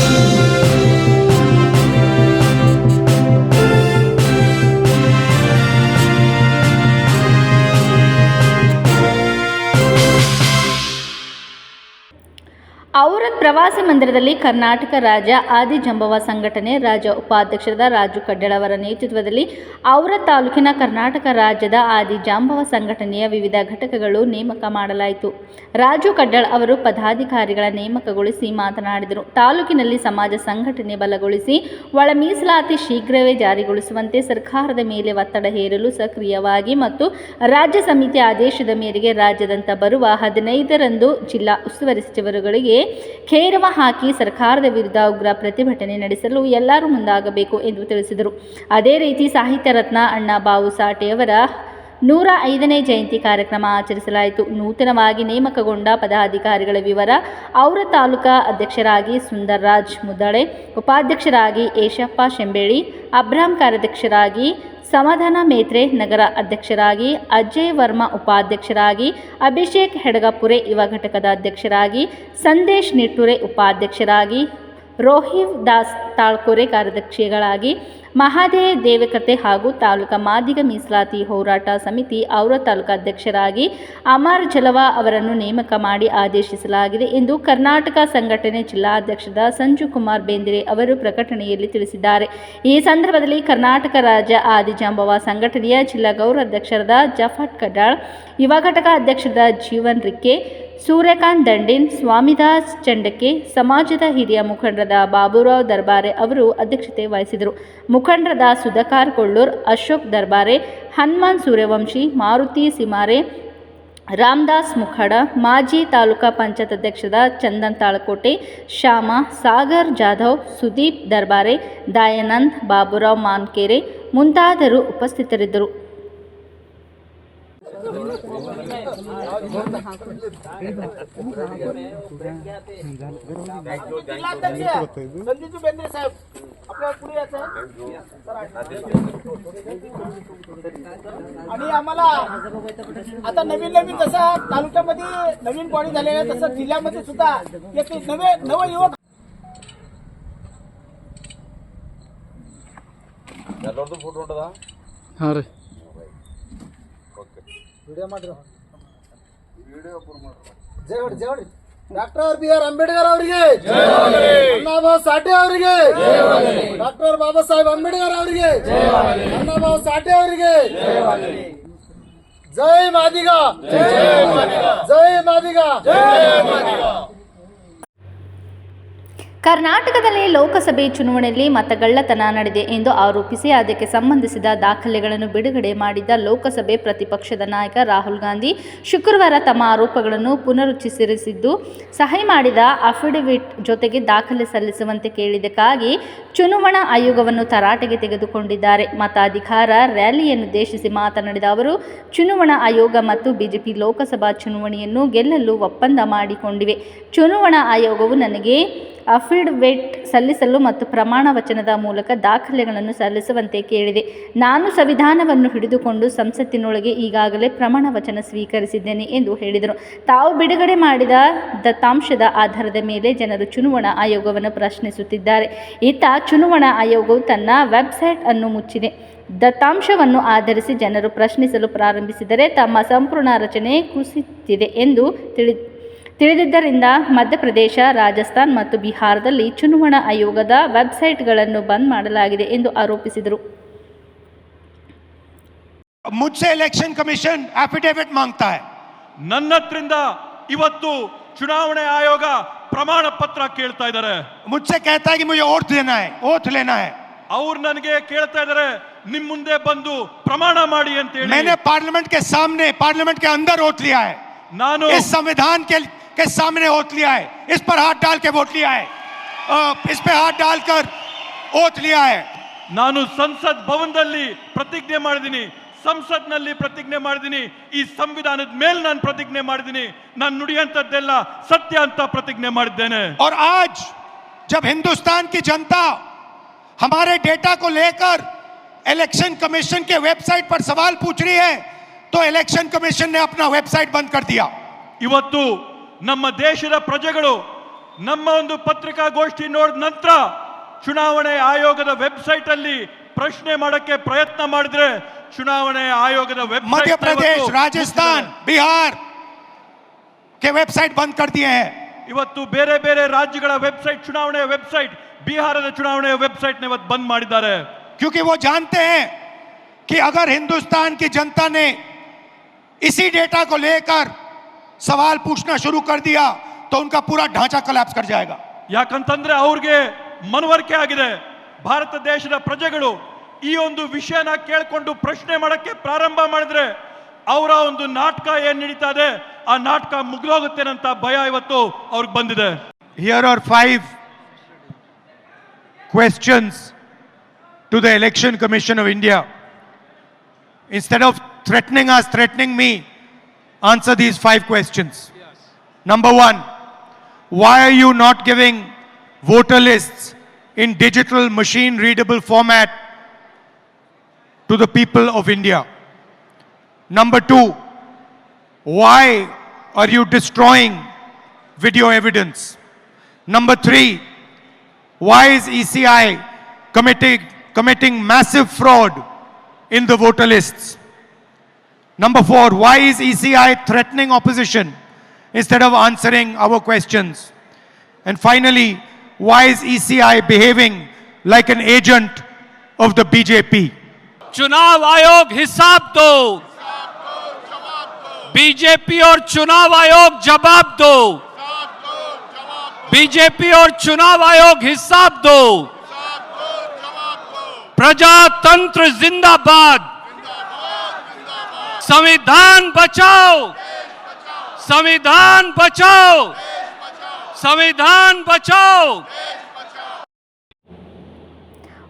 Thank you. Aurad ಪ್ರವಾಸಿ ಮಂದಿರದಲ್ಲಿ ಕರ್ನಾಟಕ ರಾಜ್ಯ ಆದಿಜಂಬವ ಸಂಘಟನೆ ರಾಜ್ಯ ಉಪಾಧ್ಯಕ್ಷರಾದ ರಾಜು ಕಡ್ಡಳ ಅವರ ನೇತೃತ್ವದಲ್ಲಿ ಔರ ತಾಲೂಕಿನ ಕರ್ನಾಟಕ ರಾಜ್ಯದ ಆದಿ ಜಾಂಬವ ಸಂಘಟನೆಯ ವಿವಿಧ ಘಟಕಗಳು ನೇಮಕ ಮಾಡಲಾಯಿತು. ರಾಜು ಕಡ್ಡಳ ಅವರು ಪದಾಧಿಕಾರಿಗಳ ನೇಮಕಗೊಳಿಸಿ ಮಾತನಾಡಿದರು. ತಾಲೂಕಿನಲ್ಲಿ ಸಮಾಜ ಸಂಘಟನೆ ಬಲಗೊಳಿಸಿ ಒಳ ಮೀಸಲಾತಿ ಶೀಘ್ರವೇ ಜಾರಿಗೊಳಿಸುವಂತೆ ಸರ್ಕಾರದ ಮೇಲೆ ಒತ್ತಡ ಹೇರಲು ಸಕ್ರಿಯವಾಗಿ ಮತ್ತು ರಾಜ್ಯ ಸಮಿತಿ ಆದೇಶದ ಮೇರೆಗೆ ರಾಜ್ಯದಂತ ಬರುವ ಹದಿನೈದರಂದು ಜಿಲ್ಲಾ ಉಸ್ತುವಾರಿ ಸಚಿವರುಗಳಿಗೆ ಖೇರವ ಹಾಕಿ ಸರ್ಕಾರದ ವಿರುದ್ಧ ಉಗ್ರ ಪ್ರತಿಭಟನೆ ನಡೆಸಲು ಎಲ್ಲರೂ ಮುಂದಾಗಬೇಕು ಎಂದು ತಿಳಿಸಿದರು. ಅದೇ ರೀತಿ ಸಾಹಿತ್ಯ ರತ್ನ ಅಣ್ಣಾ ಬಾವು ಸಾಟೆಯವರ ನೂರ ಐದನೇ ಜಯಂತಿ ಕಾರ್ಯಕ್ರಮ ಆಚರಿಸಲಾಯಿತು. ನೂತನವಾಗಿ ನೇಮಕಗೊಂಡ ಪದಾಧಿಕಾರಿಗಳ ವಿವರ ಔರ ತಾಲೂಕಾ ಅಧ್ಯಕ್ಷರಾಗಿ ಸುಂದರ್ರಾಜ್ ಮುದಳೆ ಉಪಾಧ್ಯಕ್ಷರಾಗಿ ಯೇಶಪ್ಪ ಶೆಂಬೇಳಿ, ಅಬ್ರಾಂ ಕಾರ್ಯಾಧ್ಯಕ್ಷರಾಗಿ ಸಮಾಧಾನ ಮೇತ್ರೆ ನಗರ ಅಧ್ಯಕ್ಷರಾಗಿ ಅಜಯ್ ವರ್ಮಾ ಉಪಾಧ್ಯಕ್ಷರಾಗಿ, ಅಭಿಷೇಕ್ ಹೆಡಗಪುರೆ ಯುವ ಘಟಕದ ಅಧ್ಯಕ್ಷರಾಗಿ ಸಂದೇಶ್ ನಿಟ್ಟುರೆ ಉಪಾಧ್ಯಕ್ಷರಾಗಿ ರೋಹಿವ್ ದಾಸ್ ತಾಳ್ಕೊರೆ ಕಾರ್ಯದರ್ಶಿಗಳಾಗಿ ಮಹಾದೇವ ದೇವಕತೆ ಹಾಗೂ ತಾಲೂಕಾ ಮಾದಿಗ ಮೀಸಲಾತಿ ಹೋರಾಟ ಸಮಿತಿ ಔರ ತಾಲೂಕಾ ಅಧ್ಯಕ್ಷರಾಗಿ ಅಮರ್ ಜಲವಾ ಅವರನ್ನು ನೇಮಕ ಮಾಡಿ ಆದೇಶಿಸಲಾಗಿದೆ ಎಂದು ಕರ್ನಾಟಕ ಸಂಘಟನೆ ಜಿಲ್ಲಾಧ್ಯಕ್ಷದ ಸಂಜು ಕುಮಾರ್ ಬೇಂದ್ರೆ ಅವರು ಪ್ರಕಟಣೆಯಲ್ಲಿ ತಿಳಿಸಿದ್ದಾರೆ. ಈ ಸಂದರ್ಭದಲ್ಲಿ ಕರ್ನಾಟಕ ರಾಜ್ಯ ಆದಿಜಾಂಬವ ಸಂಘಟನೆಯ ಜಿಲ್ಲಾ ಗೌರವಾಧ್ಯಕ್ಷರಾದ ಜಫಟ್ ಕಡಾಳ್ ಯುವ ಘಟಕ ಅಧ್ಯಕ್ಷರಾದ ಜೀವನ್ ರಿಕ್ಕೆ ಸೂರ್ಯಕಾಂತ್ ದಂಡಿನ್, ಸ್ವಾಮಿದಾಸ್ ಚಂಡಕ್ಕೆ, ಸಮಾಜದ ಹಿರಿಯ ಮುಖಂಡರಾದ ಬಾಬುರಾವ್ ದರ್ಬಾರೆ ಅವರು ಅಧ್ಯಕ್ಷತೆ ವಹಿಸಿದರು. ಮುಖಂಡರಾದ ಸುಧಾಕರ್ ಕೊಳ್ಳೂರ್ ಅಶೋಕ್ ದರ್ಬಾರೆ, ಹನುಮಾನ್ ಸೂರ್ಯವಂಶಿ, ಮಾರುತಿ ಸಿಮಾರೆ, ರಾಮದಾಸ್ ಮುಖಡ, ಮಾಜಿ ತಾಲೂಕಾ ಪಂಚಾಯತ್ ಅಧ್ಯಕ್ಷದ ಚಂದನ್ ತಾಳಕೋಟೆ, ಶ್ಯಾಮ, ಸಾಗರ್ ಜಾಧವ್, ಸುದೀಪ್ ದರ್ಬಾರೆ, ದಯಾನಂದ್, ಬಾಬುರಾವ್ ಮಾನ್ಕೆರೆ ಮುಂತಾದರು ಉಪಸ್ಥಿತರಿದ್ದರು. साहेब आणि आम्हाला आता नवीन नवीन जसं तालुक्यामध्ये नवीन कॉलेज झालेलं आहे तसं जिल्ह्यामध्ये सुद्धा नवे नवयुवक फोटो हा रे. व्हिडिओ मात्र ಎಲ್ಲರದು ಫೋಟೋ ಉಂಟದ ಹಾಂ ರೀ ಜಯ ಜಯ ಡಾಕ್ಟರ್ ಬಿ ಆರ್ ಅಂಬೇಡ್ಕರ್ ಅವರಿಗೆ ಅಣ್ಣಾಭಾವ್ ಸಾಠೆ ಅವರಿಗೆ ಡಾಕ್ಟರ್ ಬಾಬಾ ಸಾಹೇಬ್ ಅಂಬೇಡ್ಕರ್ ಅವರಿಗೆ ಅಣ್ಣಾಭಾವ್ ಸಾಠೆ ಅವರಿಗೆ ಜೈ ಮಾದಿಗ ಜೈ ಮಾದಿಗ ಕರ್ನಾಟಕದಲ್ಲಿ ಲೋಕಸಭೆ ಚುನಾವಣೆಯಲ್ಲಿ ಮತಗಳ್ಳತನ ನಡೆದಿದೆ ಎಂದು ಆರೋಪಿಸಿ ಅದಕ್ಕೆ ಸಂಬಂಧಿಸಿದ ದಾಖಲೆಗಳನ್ನು ಬಿಡುಗಡೆ ಮಾಡಿದ್ದ ಲೋಕಸಭೆ ಪ್ರತಿಪಕ್ಷದ ನಾಯಕ ರಾಹುಲ್ ಗಾಂಧಿ ಶುಕ್ರವಾರ ತಮ್ಮ ಆರೋಪಗಳನ್ನು ಪುನರುಚ್ಚರಿಸಿದ್ದು, ಸಹಿ ಮಾಡಿದ ಅಫಿಡವಿಟ್ ಜೊತೆಗೆ ದಾಖಲೆ ಸಲ್ಲಿಸುವಂತೆ ಕೇಳಿದ್ದಕ್ಕಾಗಿ ಚುನಾವಣಾ ಆಯೋಗವನ್ನು ತರಾಟೆಗೆ ತೆಗೆದುಕೊಂಡಿದ್ದಾರೆ. ಮತಾಧಿಕಾರ ರ್ಯಾಲಿಯನ್ನುದ್ದೇಶಿಸಿ ಮಾತನಾಡಿದ ಅವರು, ಚುನಾವಣಾ ಆಯೋಗ ಮತ್ತು ಬಿಜೆಪಿ ಲೋಕಸಭಾ ಚುನಾವಣೆಯನ್ನು ಗೆಲ್ಲಲು ಒಪ್ಪಂದ ಮಾಡಿಕೊಂಡಿವೆ. ಚುನಾವಣಾ ಆಯೋಗವು ನನಗೆ ಅಫಿಡವಿಟ್ ಸಲ್ಲಿಸಲು ಮತ್ತು ಪ್ರಮಾಣ ವಚನದ ಮೂಲಕ ದಾಖಲೆಗಳನ್ನು ಸಲ್ಲಿಸುವಂತೆ ಕೇಳಿದೆ. ನಾನು ಸಂವಿಧಾನವನ್ನು ಹಿಡಿದುಕೊಂಡು ಸಂಸತ್ತಿನೊಳಗೆ ಈಗಾಗಲೇ ಪ್ರಮಾಣ ವಚನ ಸ್ವೀಕರಿಸಿದ್ದೇನೆ ಎಂದು ಹೇಳಿದರು. ತಾವು ಬಿಡುಗಡೆ ಮಾಡಿದ ದತ್ತಾಂಶದ ಆಧಾರದ ಮೇಲೆ ಜನರು ಚುನಾವಣಾ ಆಯೋಗವನ್ನು ಪ್ರಶ್ನಿಸುತ್ತಿದ್ದಾರೆ. ಇತ್ತ ಚುನಾವಣಾ ಆಯೋಗವು ತನ್ನ ವೆಬ್ಸೈಟ್ ಅನ್ನು ಮುಚ್ಚಿದೆ. ದತ್ತಾಂಶವನ್ನು ಆಧರಿಸಿ ಜನರು ಪ್ರಶ್ನಿಸಲು ಪ್ರಾರಂಭಿಸಿದರೆ ತಮ್ಮ ಸಂಪೂರ್ಣ ರಚನೆ ಕುಸಿತಿದೆ ಎಂದು ತಿಳಿ ತಿಳಿದಿದ್ದರಿಂದ ಮಧ್ಯಪ್ರದೇಶ ರಾಜಸ್ಥಾನ್ ಮತ್ತು ಬಿಹಾರದಲ್ಲಿ ಚುನಾವಣಾ ಆಯೋಗದ ವೆಬ್ಸೈಟ್ಗಳನ್ನು ಬಂದ್ ಮಾಡಲಾಗಿದೆ ಎಂದು ಆರೋಪಿಸಿದರು मुझसे इलेक्शन कमीशन एफिडेविट मांगता है ನನ್ನ ಹತ್ರಿಂದ ಇವತ್ತು ಚುನಾವಣೆ ಆಯೋಗ ಪ್ರಮಾಣ ಪತ್ರ ಕೇಳ್ತಾ ಇದ್ದಾರೆ मुझसे कहता है कि मुझे ओथ लेना है ओथ लेना है ಅವ್ರು ನನಗೆ ಕೇಳ್ತಾ ಇದ್ದಾರೆ ನಿಮ್ ಮುಂದೆ ಬಂದು ಪ್ರಮಾಣ ಮಾಡಿ ಅಂತ ಹೇಳಿ मैंने पार्लियामेंट के सामने पार्लियामेंट के अंदर ओथ लिया है ನಾನು इस संविधान के के सामने ओथ लिया है इस पर हाथ डाल के वोट लिया है अ, इस पे हाथ डालकर ओथ लिया है ನಾನು ಸಂಸತ್ ಭವನದಲ್ಲಿ ಪ್ರತಿಜ್ಞೆ ಮಾಡಿದ್ದೀನಿ ಸಂಸತ್ನಲ್ಲಿ ಪ್ರತಿಜ್ಞೆ ಮಾಡಿದ್ದೀನಿ ಈ ಸಂವಿಧಾನದ ಮೇಲೆ ನಾನು ಪ್ರತಿಜ್ಞೆ ಮಾಡಿದ್ದೀನಿ ನಾನು ನುಡಿಯಂತದ್ದೆಲ್ಲ ಸತ್ಯ ಅಂತ ಪ್ರತಿಜ್ಞೆ ಮಾಡಿದ್ದೇನೆ और आज जब हिंदुस्तान की जनता हमारे डेटा को लेकर इलेक्शन कमीशन के वेबसाइट पर सवाल पूछ रही है तो इलेक्शन कमीशन ने अपना वेबसाइट बंद कर दिया ಇವತ್ತು ನಮ್ಮ ದೇಶದ ಪ್ರಜೆಗಳು ನಮ್ಮ ಒಂದು ಪತ್ರಿಕಾಗೋಷ್ಠಿ ನೋಡಿದ ನಂತರ ಚುನಾವಣೆ ಆಯೋಗದ ವೆಬ್ಸೈಟ್ ಅಲ್ಲಿ ಪ್ರಶ್ನೆ ಮಾಡಕ್ಕೆ ಪ್ರಯತ್ನ ಮಾಡಿದ್ರೆ ಚುನಾವಣೆ ಆಯೋಗದ ವೆಬ್ಸೈಟ್ मध्य प्रदेश राजस्थान बिहार के वेबसाइट बंद कर दिए हैं ಇವತ್ತು ಬೇರೆ ಬೇರೆ ರಾಜ್ಯಗಳ ವೆಬ್ಸೈಟ್ ಚುನಾವಣೆಯ ವೆಬ್ಸೈಟ್ ಬಿಹಾರದ ಚುನಾವಣೆಯ ವೆಬ್ಸೈಟ್ ಇವತ್ತು ಬಂದ್ ಮಾಡಿದ್ದಾರೆ क्योंकि वो जानते हैं कि अगर हिंदुस्तान की जनता ने इसी डेटा को लेकर सवाल पूछना शुरू कर दिया तो उनका पूरा ढांचा कलैप्स कर जाएगा ಯಾಕಂತಂದ್ರೆ ಅವ್ರಿಗೆ ಮನವರಿಕೆ ಆಗಿದೆ ಭಾರತ ದೇಶದ ಪ್ರಜೆಗಳು ಈ ಒಂದು ವಿಷಯನ ಕೇಳ್ಕೊಂಡು ಪ್ರಶ್ನೆ ಮಾಡಕ್ಕೆ ಪ್ರಾರಂಭ ಮಾಡಿದ್ರೆ ಅವರ ಒಂದು ನಾಟಕ ಏನ್ ನಡೀತಾ ಇದೆ ಆ ನಾಟಕ ಮುಗಿದೋಗುತ್ತೇನಂತ ಭಯ ಇವತ್ತು ಅವ್ರಿಗೆ ಬಂದಿದೆ Here are five questions to the Election Commission of India. Instead of threatening us, threatening me, answer these five questions. Number one, why are you not giving voter lists in digital machine readable format to the people of India? Number two, why are you destroying video evidence? Number three, why is ECI committing, committing massive fraud in the voter lists? Number four, why is ECI threatening opposition instead of answering our questions? And finally, why is ECI behaving like an agent of the BJP? चुनाव आयोग हिसाब दो BJP और चुनाव आयोग जवाब दो BJP और चुनाव आयोग हिसाब दो प्रजातंत्र जिंदाबाद संविधान बचाओ। संविधान बचाओ। संविधान बचाओ।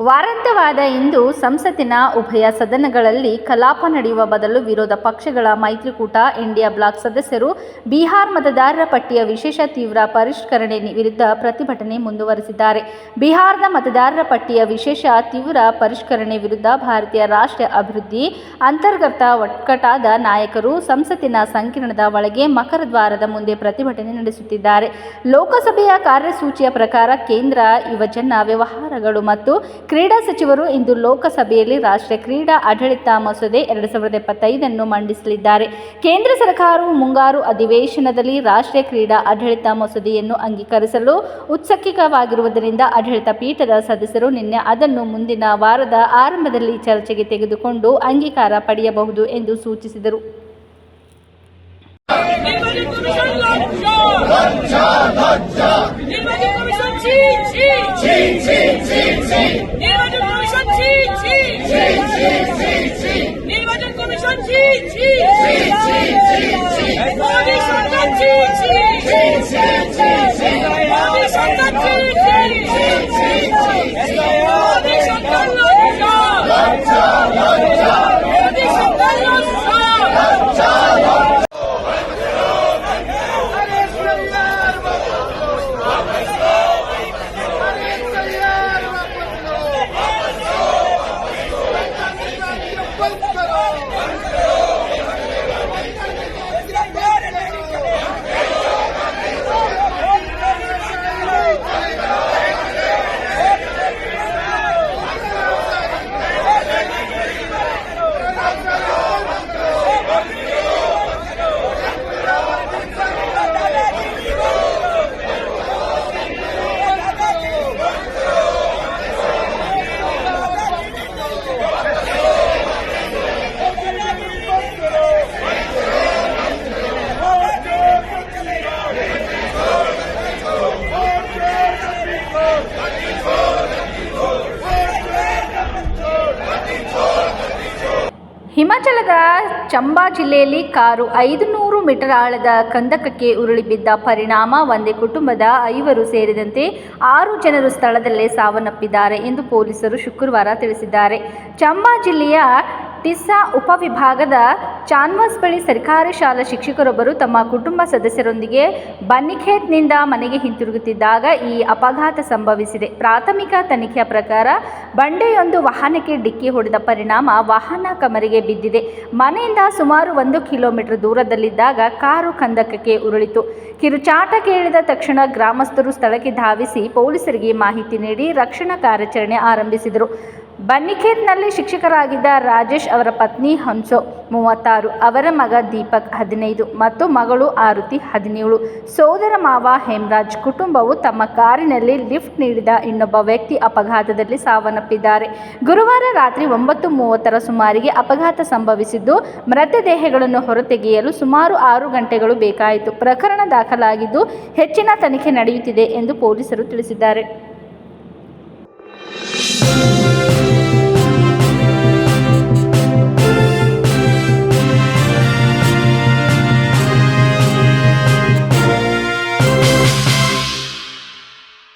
ವಾರಾಂತ್ಯವಾದ ಇಂದು ಸಂಸತ್ತಿನ ಉಭಯ ಸದನಗಳಲ್ಲಿ ಕಲಾಪ ನಡೆಯುವ ಬದಲು ವಿರೋಧ ಪಕ್ಷಗಳ ಮೈತ್ರಿಕೂಟ ಇಂಡಿಯಾ ಬ್ಲಾಕ್ ಸದಸ್ಯರು, ಬಿಹಾರ್ ಮತದಾರರ ಪಟ್ಟಿಯ ವಿಶೇಷ ತೀವ್ರ ಪರಿಷ್ಕರಣೆ ವಿರುದ್ಧ ಪ್ರತಿಭಟನೆ ಮುಂದುವರೆಸಿದ್ದಾರೆ. ಬಿಹಾರದ ಮತದಾರರ ಪಟ್ಟಿಯ ವಿಶೇಷ ತೀವ್ರ ಪರಿಷ್ಕರಣೆ ವಿರುದ್ಧ ಭಾರತೀಯ ರಾಷ್ಟ್ರೀಯ ಅಭಿವೃದ್ಧಿ ಅಂತರ್ಗತ ಒಕ್ಕಟಾದ ನಾಯಕರು ಸಂಸತ್ತಿನ ಸಂಕೀರ್ಣದ ಒಳಗೆ ಮಕರದ್ವಾರದ ಮುಂದೆ ಪ್ರತಿಭಟನೆ ನಡೆಸುತ್ತಿದ್ದಾರೆ. ಲೋಕಸಭೆಯ ಕಾರ್ಯಸೂಚಿಯ ಪ್ರಕಾರ ಕೇಂದ್ರ ಯುವಜನ ವ್ಯವಹಾರಗಳು ಮತ್ತು ಕ್ರೀಡಾ ಸಚಿವರು ಇಂದು ಲೋಕಸಭೆಯಲ್ಲಿ ರಾಷ್ಟ್ರೀಯ ಕ್ರೀಡಾ ಆಡಳಿತ ಮಸೂದೆ ಎರಡು ಸಾವಿರದ ಇಪ್ಪತ್ತೈದನ್ನು ಮಂಡಿಸಲಿದ್ದಾರೆ. ಕೇಂದ್ರ ಸರ್ಕಾರವು ಮುಂಗಾರು ಅಧಿವೇಶನದಲ್ಲಿ ರಾಷ್ಟ್ರೀಯ ಕ್ರೀಡಾ ಆಡಳಿತ ಮಸೂದೆಯನ್ನು ಅಂಗೀಕರಿಸಲು ಉತ್ಸುಕವಾಗಿರುವುದರಿಂದ ಆಡಳಿತ ಪೀಠದ ಸದಸ್ಯರು ನಿನ್ನೆ ಅದನ್ನು ಮುಂದಿನ ವಾರದ ಆರಂಭದಲ್ಲಿ ಚರ್ಚೆಗೆ ತೆಗೆದುಕೊಂಡು ಅಂಗೀಕಾರ ಪಡೆಯಬಹುದು ಎಂದು ಸೂಚಿಸಿದರು. ছি ছি ছি ছি ছি ছি নির্বাচন কমিশন ছি ಚಂಬಾ ಜಿಲ್ಲೆಯಲ್ಲಿ ಕಾರು ಐದು ನೂರು ಮೀಟರ್ ಆಳದ ಕಂದಕಕ್ಕೆ ಉರುಳಿ ಬಿದ್ದ ಪರಿಣಾಮ, ಒಂದೇ ಕುಟುಂಬದ ಐವರು ಸೇರಿದಂತೆ ಆರು ಜನರು ಸ್ಥಳದಲ್ಲೇ ಸಾವನ್ನಪ್ಪಿದ್ದಾರೆ ಎಂದು ಪೊಲೀಸರು ಶುಕ್ರವಾರ ತಿಳಿಸಿದ್ದಾರೆ. ಚಂಬಾ ಜಿಲ್ಲೆಯ ಟಿಸ್ಸಾ ಉಪವಿಭಾಗದ ಚಾನ್ವಾಸ್ ಬಳಿ ಸರ್ಕಾರಿ ಶಾಲಾ ಶಿಕ್ಷಕರೊಬ್ಬರು ತಮ್ಮ ಕುಟುಂಬ ಸದಸ್ಯರೊಂದಿಗೆ ಬನ್ನಿಖೇತ್ನಿಂದ ಮನೆಗೆ ಹಿಂತಿರುಗುತ್ತಿದ್ದಾಗ ಈ ಅಪಘಾತ ಸಂಭವಿಸಿದೆ. ಪ್ರಾಥಮಿಕ ತನಿಖೆಯ ಪ್ರಕಾರ ಬಂಡೆಯೊಂದು ವಾಹನಕ್ಕೆ ಡಿಕ್ಕಿ ಹೊಡೆದ ಪರಿಣಾಮ ವಾಹನ ಕಮರಿಗೆ ಬಿದ್ದಿದೆ. ಮನೆಯಿಂದ ಸುಮಾರು ಒಂದು ಕಿಲೋಮೀಟರ್ ದೂರದಲ್ಲಿದ್ದಾಗ ಕಾರು ಕಂದಕಕ್ಕೆ ಉರುಳಿತು. ಕಿರುಚಾಟ ಕೇಳಿದ ತಕ್ಷಣ ಗ್ರಾಮಸ್ಥರು ಸ್ಥಳಕ್ಕೆ ಧಾವಿಸಿ ಪೊಲೀಸರಿಗೆ ಮಾಹಿತಿ ನೀಡಿ ರಕ್ಷಣಾ ಕಾರ್ಯಾಚರಣೆ ಆರಂಭಿಸಿದರು. ಬನ್ನಿಖೇತ್ನಲ್ಲಿ ಶಿಕ್ಷಕರಾಗಿದ್ದ ರಾಜೇಶ್ ಅವರ ಪತ್ನಿ ಹಂಸೋ ಮೂವತ್ತಾರು, ಅವರ ಮಗ ದೀಪಕ್ ಹದಿನೈದು ಮತ್ತು ಮಗಳು ಆರುತಿ ಹದಿನೇಳು. ಸೋದರ ಮಾವ ಹೇಮರಾಜ್ ಕುಟುಂಬವು ತಮ್ಮ ಕಾರಿನಲ್ಲಿ ಲಿಫ್ಟ್ ನೀಡಿದ ಇನ್ನೊಬ್ಬ ವ್ಯಕ್ತಿ ಅಪಘಾತದಲ್ಲಿ ಸಾವನ್ನಪ್ಪಿದ್ದಾರೆ. ಗುರುವಾರ ರಾತ್ರಿ ಒಂಬತ್ತು ಮೂವತ್ತರ ಸುಮಾರಿಗೆ ಅಪಘಾತ ಸಂಭವಿಸಿದ್ದು, ಮೃತದೇಹಗಳನ್ನು ಹೊರತೆಗೆಯಲು ಸುಮಾರು ಆರು ಗಂಟೆಗಳು ಬೇಕಾಯಿತು. ಪ್ರಕರಣ ದಾಖಲಾಗಿದ್ದು ಹೆಚ್ಚಿನ ತನಿಖೆ ನಡೆಯುತ್ತಿದೆ ಎಂದು ಪೊಲೀಸರು ತಿಳಿಸಿದ್ದಾರೆ.